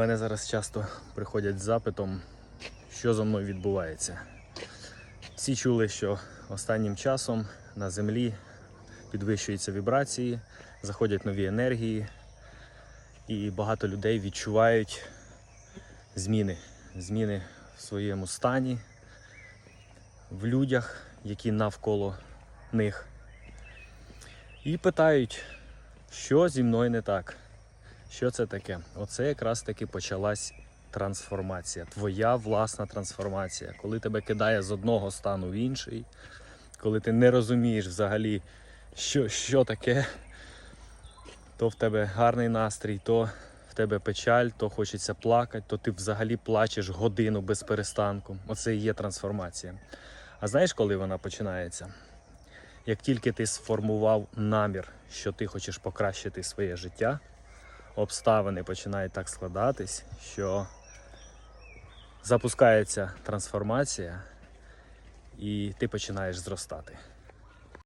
Мене зараз часто приходять з запитом, що зо мною відбувається. Всі чули, що останнім часом на землі підвищуються вібрації, заходять нові енергії, і багато людей відчувають зміни, зміни в своєму стані, в людях, які навколо них. І питають, що зі мною не так. Що це таке? Оце якраз таки почалась трансформація, твоя власна трансформація, коли тебе кидає з одного стану в інший, коли ти не розумієш взагалі, що, що таке, то в тебе гарний настрій, то в тебе печаль, то хочеться плакати, то ти взагалі плачеш годину без перестанку. Оце і є трансформація. А знаєш, коли вона починається? Як тільки ти сформував намір, що ти хочеш покращити своє життя, обставини починають так складатись, що запускається трансформація, і ти починаєш зростати.